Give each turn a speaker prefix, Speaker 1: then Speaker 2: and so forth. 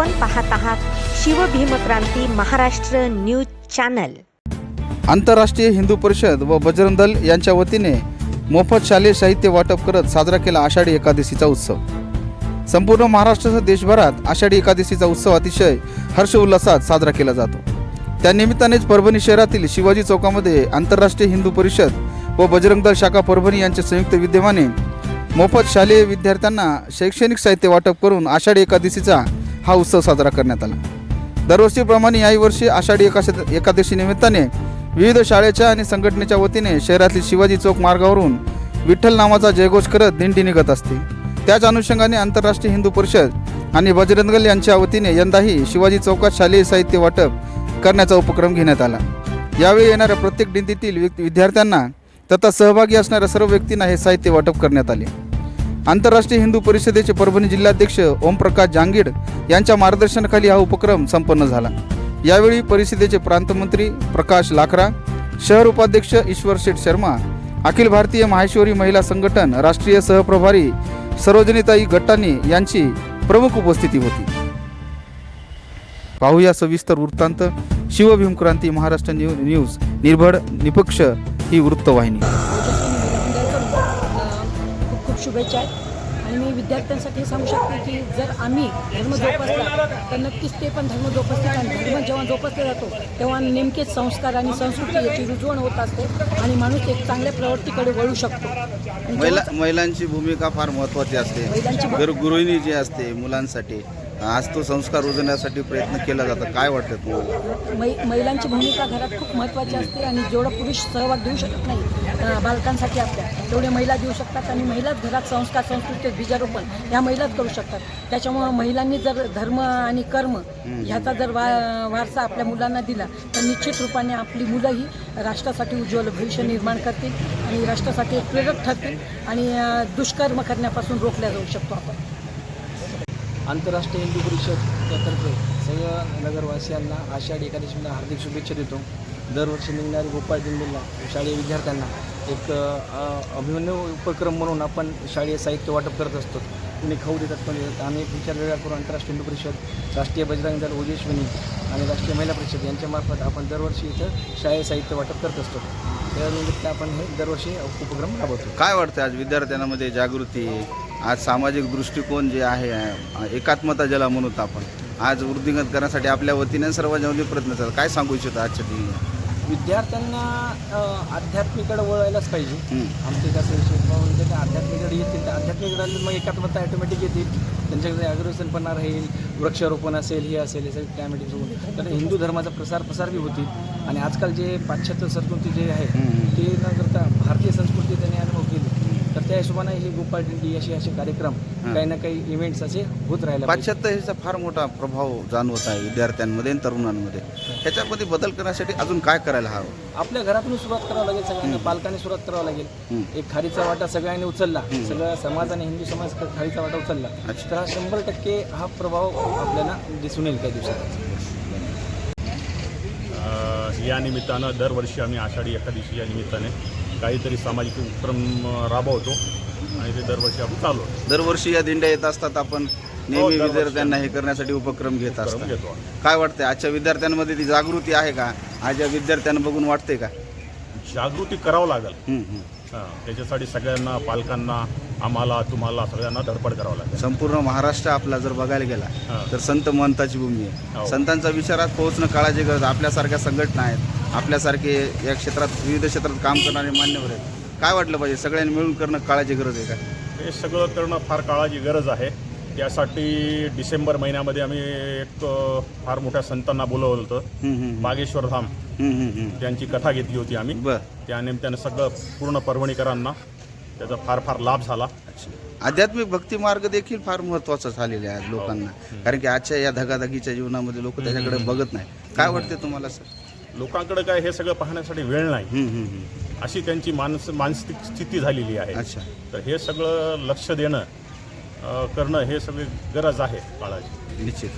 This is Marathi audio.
Speaker 1: आपण पाहत आहात शिवभीमक्रांती महाराष्ट्र न्यूज चॅनल.
Speaker 2: आंतरराष्ट्रीय हिंदू परिषद व बजरंग दल यांच्या वतीने मोफत शालेय साहित्य वाटप करत साजरा केला आषाढी एकादशीचा उत्सव. संपूर्ण महाराष्ट्रासह देशभरात आषाढी एकादशीचा उत्सव अतिशय हर्षउल्लासात साजरा केला जातो. त्यानिमित्तानेच परभणी शहरातील शिवाजी चौकामध्ये आंतरराष्ट्रीय हिंदू परिषद व बजरंग दल शाखा परभणी यांच्या संयुक्त विद्यमाने मोफत शालेय विद्यार्थ्यांना शैक्षणिक साहित्य वाटप करून आषाढी एकादशीचा हा उत्सव साजरा करण्यात आला. दरवर्षीप्रमाणे याही वर्षी आषाढी एकाशे एकादशी निमित्ताने विविध शाळेच्या आणि संघटनेच्या वतीने शहरातील शिवाजी चौक मार्गावरून विठ्ठल नावाचा जयघोष करत दिंडी निघत असते. त्याच अनुषंगाने आंतरराष्ट्रीय हिंदू परिषद आणि बजरंगल यांच्या वतीने यंदाही शिवाजी चौकात शालेय साहित्य वाटप करण्याचा उपक्रम घेण्यात आला. यावेळी येणाऱ्या प्रत्येक दिंडीतील विद्यार्थ्यांना तथा सहभागी असणाऱ्या सर्व व्यक्तींना हे साहित्य वाटप करण्यात आले. आंतरराष्ट्रीय हिंदू परिषदेचे परभणी जिल्हाध्यक्ष ओमप्रकाश जांगीड यांच्या मार्गदर्शनाखाली हा उपक्रम संपन्न झाला. यावेळी परिषदेचे प्रांतमंत्री प्रकाश लाखरा शहर उपाध्यक्ष ईश्वर शेठ शर्मा अखिल भारतीय माहेश्वरी महिला संघटन राष्ट्रीय सहप्रभारी सरोजनीताई गट्टानी यांची प्रमुख उपस्थिती होती. पाहूया सविस्तर वृत्तांत. Shivbhimkranti Maharashtra new news. निर्भड निपक्ष ही वृत्तवाहिनी.
Speaker 3: खूप शुभेच्छा आहेत. आणि मी विद्यार्थ्यांसाठी सांगू शकते की जर आम्ही धर्म जोपासला तर नक्कीच ते पण धर्म जोपासतात आणि धर्म जेव्हा जोपासला जातो तेव्हा नेमकेच संस्कार आणि संस्कृती याची रुजवण होत असते आणि माणूस एक चांगल्या प्रवृत्तीकडे वळू शकतो.
Speaker 2: महिला महिलांची भूमिका फार महत्त्वाची असते. गृहिणी जी असते मुलांसाठी आज तो संस्कार रुजवण्यासाठी प्रयत्न केला जातो. काय वाटतं तुम्हाला?
Speaker 3: मै महिलांची भूमिका घरात खूप महत्त्वाची असते आणि जेवढं पुरुष सहभाग देऊ शकत नाही बालकांसाठी आपल्या तेवढे महिला देऊ शकतात आणि महिलाच घरात संस्कार संस्कृती बीजारोपण ह्या महिलाच करू शकतात. त्याच्यामुळं महिलांनी जर धर्म आणि कर्म ह्याचा जर वा वारसा आपल्या मुलांना दिला तर निश्चित रूपाने आपली मुलंही राष्ट्रासाठी उज्ज्वल भविष्य निर्माण करतील आणि राष्ट्रासाठी एक प्रेरक ठरतील आणि दुष्कर्म करण्यापासून रोखल्या जाऊ शकतो आपण.
Speaker 4: आंतरराष्ट्रीय हिंदू परिषद यातर्फे सर्व नगरवासियांना आषाढी एकादशीला हार्दिक शुभेच्छा देतो. दरवर्षी निघणारी गोपाळ दिंडीला शालेय विद्यार्थ्यांना एक अभिनव उपक्रम म्हणून आपण शालेय साहित्य वाटप करत असतो. कुणी खाऊ देतात पण देतात. आम्ही एक विचार वेगळा करून आंतरराष्ट्रीय हिंदू परिषद राष्ट्रीय बजरंग दल ओजेश्वनी आणि राष्ट्रीय महिला परिषद यांच्यामार्फत आपण दरवर्षी इथं शालेय साहित्य वाटप करत असतो. त्यानिमित्त आपण हे दरवर्षी उपक्रम राबवतो.
Speaker 2: काय वाटतं आज विद्यार्थ्यांमध्ये जागृती? आज सामाजिक दृष्टिकोन जे आहे एकात्मता ज्याला म्हणूत आपण आज वृद्धिंगत करण्यासाठी आपल्या वतीने सर्वांच्या प्रयत्न चालू काय सांगू इच्छितो आजच्या दिनी?
Speaker 4: विद्यार्थ्यांना आध्यात्मिकडे वळायलाच पाहिजे. आमचे कसं विषय म्हणजे ते आध्यात्मिकडे येतील तर आध्यात्मिकडे मग एकात्मता ॲटोमॅटिक येतील त्यांच्याकडे अग्रसनपणा राहील वृक्षारोपण असेल हे असेल हे सगळे टॅमॅटिक होऊन तर हिंदू धर्माचा प्रसार प्रसार बी होतील. आणि आजकाल जे पाश्चात्य संस्कृती जे आहे. ते न करता भारतीय संस्कृती त्यांनी अनुभव केली तर त्या हिशोबाने हे गोपाळ दिंडी असे असे कार्यक्रम. काही ना काही इव्हेंट्स असे होत राहिले.
Speaker 2: पाश्चात्य ह्याचा फार मोठा प्रभाव जाणवत आहे विद्यार्थ्यांमध्ये आणि तरुणांमध्ये ह्याच्यामध्ये बदल करण्यासाठी अजून काय करायला हवं
Speaker 4: आपल्या घरातून सुरुवात करावं लागेल सगळ्यांना पालकांनी सुरुवात करावं लागेल. एक खारीचा वाटा सगळ्यांनी उचलला सगळ्या समाजाने हिंदू समाज खारीचा वाटा उचलला. तर हा शंभर टक्के हा प्रभाव आपल्याला दिसून येईल काही दिवसात
Speaker 5: अ, या निमित्तानं दरवर्षी आम्ही आषाढी एकादशी या निमित्ताने काहीतरी सामाजिक उपक्रम राबवतो आणि ते दरवर्षी आपण चालवतो
Speaker 2: दरवर्षी या दिंड्या येत असतात आपण नेहमी
Speaker 5: दरवर्षी.
Speaker 2: विद्यार्थ्यांना हे करण्यासाठी उपक्रम घेत
Speaker 5: उपक्रम
Speaker 2: असतात
Speaker 5: घेतो आम्ही.
Speaker 2: काय वाटतंय आजच्या विद्यार्थ्यांमध्ये ती जागृती आहे का आज या विद्यार्थ्यांना बघून वाटते का
Speaker 5: जागृती करावं लागेल
Speaker 2: हं, हं.
Speaker 5: हां, त्याच्यासाठी सगळ्यांना पालकांना आम्हाला तुम्हाला सगळ्यांना धडपड करावं लागेल
Speaker 2: संपूर्ण महाराष्ट्र आपला जर बघायला गेला
Speaker 5: हां.
Speaker 2: तर संत महंताची भूमी आहे
Speaker 5: हो.
Speaker 2: संतांचा विचारात पोहोचणं काळाची गरज आपल्यासारख्या संघटना आहेत आपल्यासारखे या क्षेत्रात विविध क्षेत्रात काम करणारे मान्यवर आहेत. काय वाटलं पाहिजे? सगळ्यांनी मिळून करणं काळाची गरज आहे का?
Speaker 5: हे सगळं करणं फार काळाची गरज आहे. त्यासाठी डिसेंबर महिन्यामध्ये आम्ही एक फार मोठ्या संतांना बोलवलं होतं.
Speaker 2: हं, हं,
Speaker 5: बागेश्वर धाम.
Speaker 2: हं, हं, हं.
Speaker 5: त्यांची कथा घेतली होती आम्ही.
Speaker 2: बर.
Speaker 5: त्या निमित्तानं सगळं पूर्ण परभणीकरांना त्याचा फार फार लाभ झाला.
Speaker 2: आध्यात्मिक भक्ती मार्ग देखील फार महत्त्वाचा झालेला आहे लोकांना. कारण की आजच्या या धगाधगीच्या जीवनामध्ये लोक त्याच्याकडे बघत नाही काय वाटते तुम्हाला सर?
Speaker 5: लोकांकडे काय हे सगळं पाहण्यासाठी वेळ नाही. अशी त्यांची मानस मानसिक स्थिती झालेली आहे.
Speaker 2: अच्छा.
Speaker 5: तर हे सगळं लक्ष देणं अ, करणं हे सगळी गरज आहे काळाची
Speaker 2: निश्चित